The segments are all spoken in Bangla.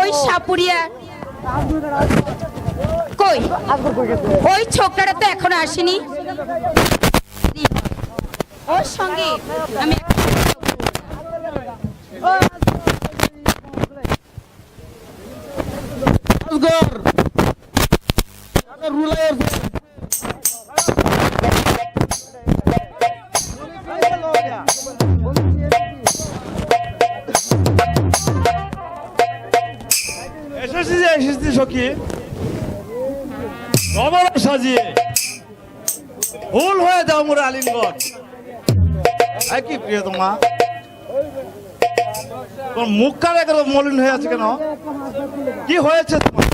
ওই সাপুরিয়া। কই? ওই ছোকরাটা তো এখনও আসেনি। ওর সঙ্গে আমি আজগর। এসেছি সাজিয়ে। ভুল হয়ে যাও মোর আই কি প্রিয় তোমা? তোর মুখ কার মলিন হয়ে আছে কেন? কি হয়েছে তোমার?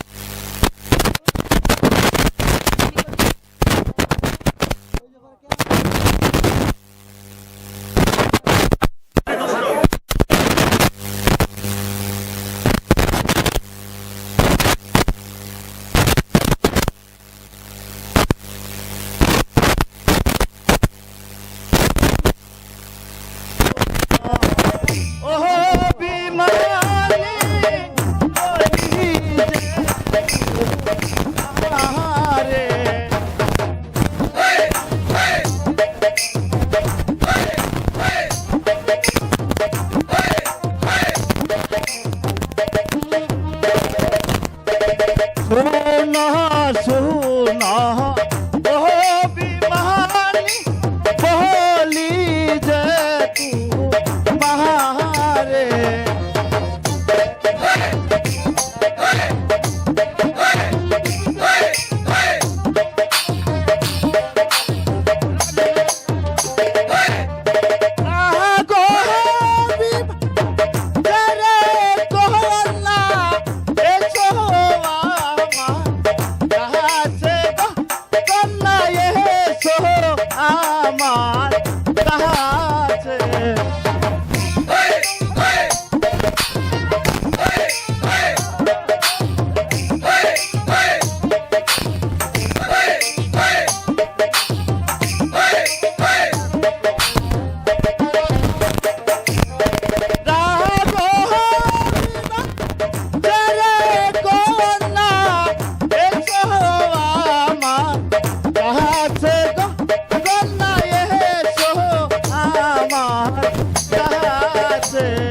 কাছে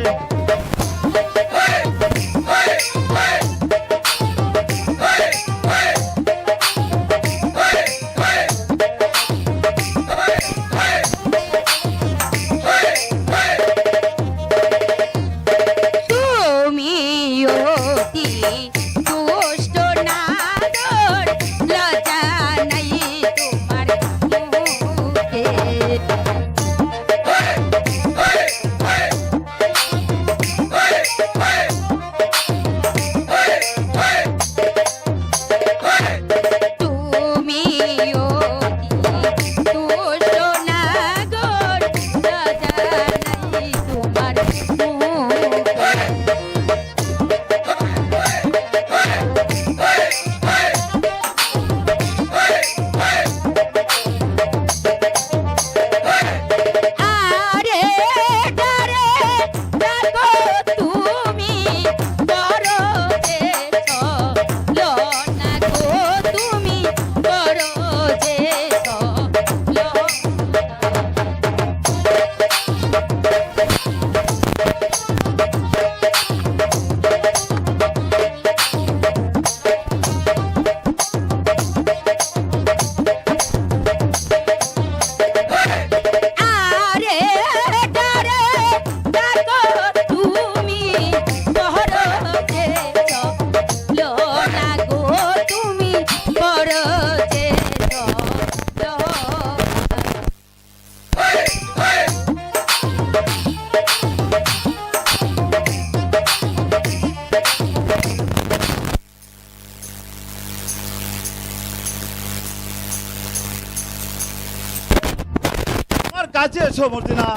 এসো মর্জিনা।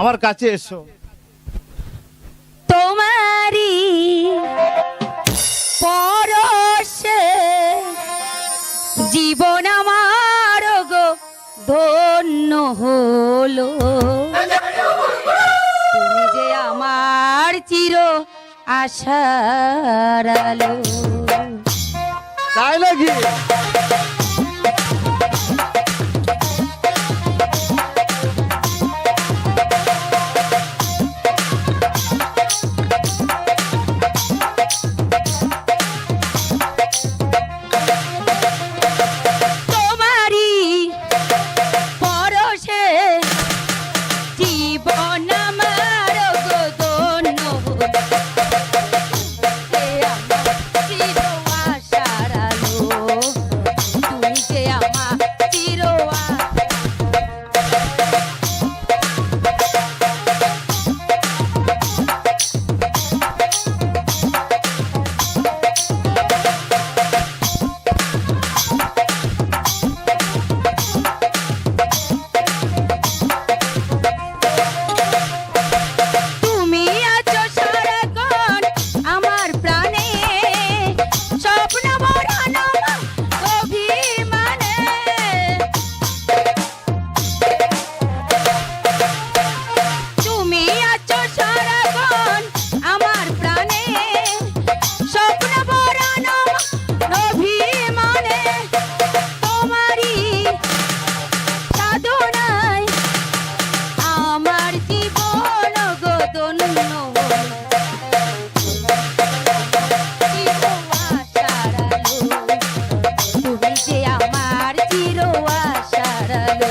আমার কাছে এসো। তোমারি পরশে জীবন আমার গো ধন্য হলো। তুমি যে আমার চির আশার আলো। তাই নাকি?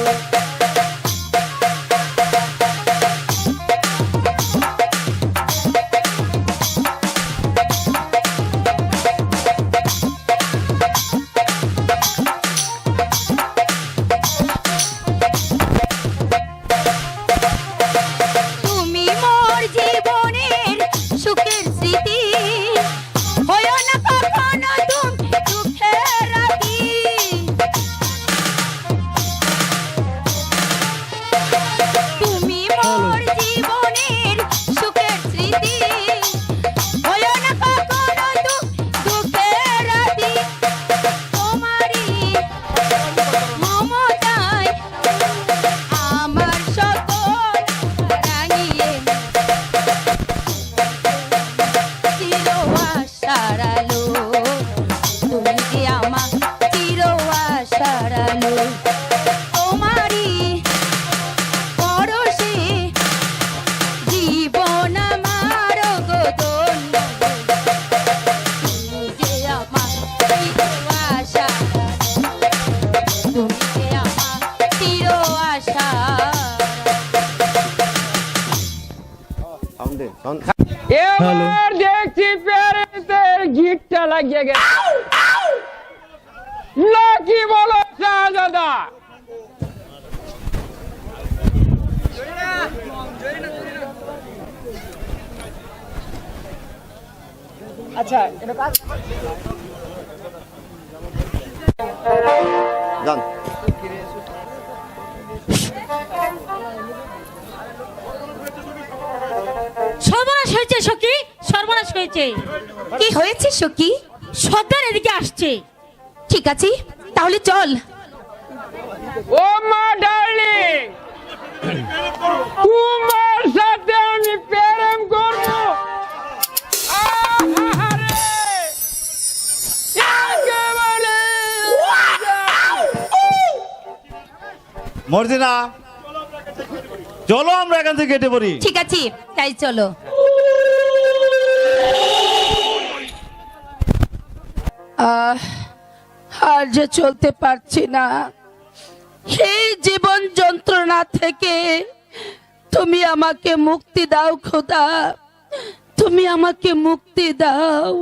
আশার আলো তুমি যে আমার চির আলো তোমারই পরশে জীবন আমার চির আশার তুমি যে আশা এবার দেখছি প্যারেন্টের গিটটা লাগিয়ে গেছে। লাকি বলো দাদা যান হয়েছে সখী? সর্বনাশ হয়েছে। কি হয়েছে সখী? সর্দার এদিকে আসছে। ঠিক আছে তাহলে চল। ও মা ডার্লিং! তোমার সাথে আমি প্রেম করব। মর্জিনা চলো আমরা এখান থেকে কেটে পড়ি। ঠিক আছে তাই চলো। আর যে চলতে পারছি না। সেই জীবন যন্ত্রণা থেকে তুমি আমাকে মুক্তি দাও, খোদা। তুমি আমাকে মুক্তি দাও।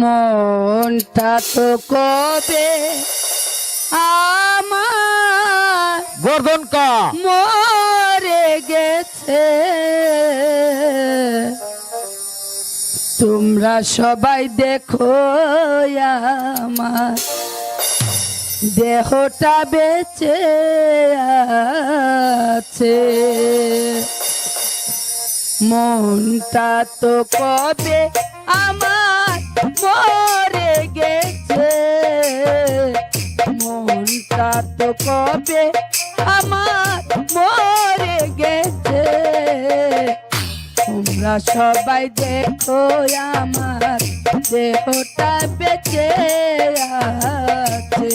মনটা তো কবে আমার গর্দন কা। মরে গেছে? তোমরা সবাই দেখো আমার দেহটা বেঁচে আছে। মনটা তো কবে আমার মরে গেছে। মনটা তো কবে? আমার মরে গেছে। তোমরা সবাই দেখো আমার দেহটা বেঁচে আছে।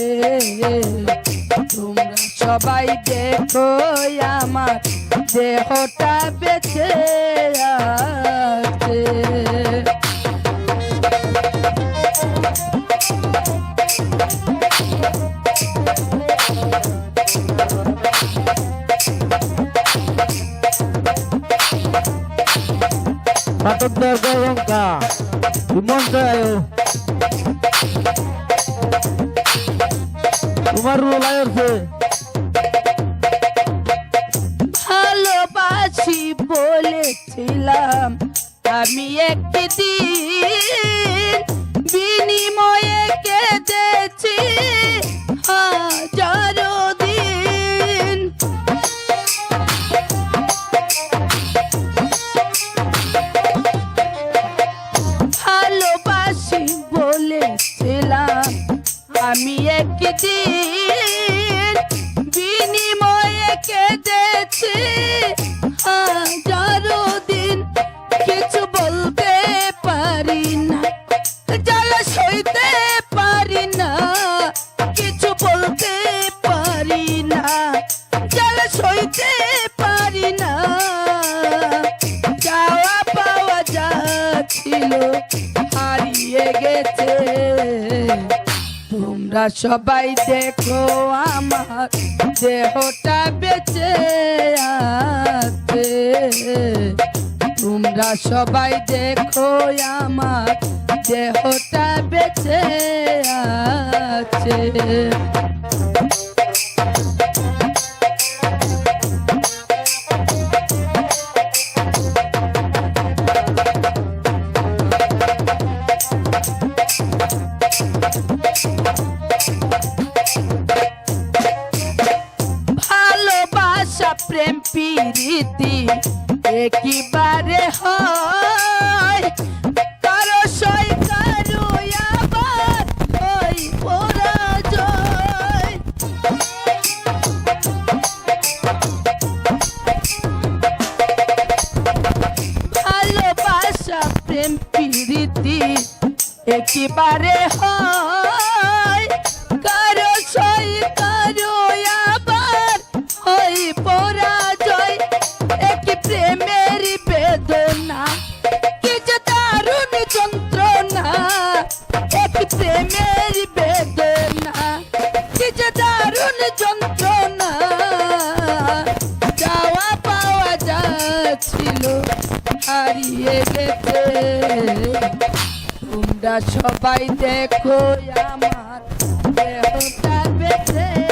তোমরা সবাই দেখো আমার দেহটা বেঁচে আছে। পাটকদার গঙ্কা হিমন্ত তোমার রোল আয়রছে ভালোবাসি বলেছিলাম আমি একদিন বিনিময়ে কেঁদেছি হাজারো একদিন সবাই দেখো আমার দেহটা বেঁচে আছে। তোমরা সবাই দেখো আমার দেহটা বেঁচে আছে। প্রীতি একেবারে হয়। কারও সই কারও আবার ওই পরাজয়। এক প্রেমের বেদনা, কি যে দারুণ যন্ত্রণা। এক প্রেমের বেদনা, কি যে দারুণ যন্ত্রণা। যাওয়া পাওয়া যাচ্ছিল হারিয়ে গেছে তোমরা সবাই দেখো আমার দেহটা বেঁচে।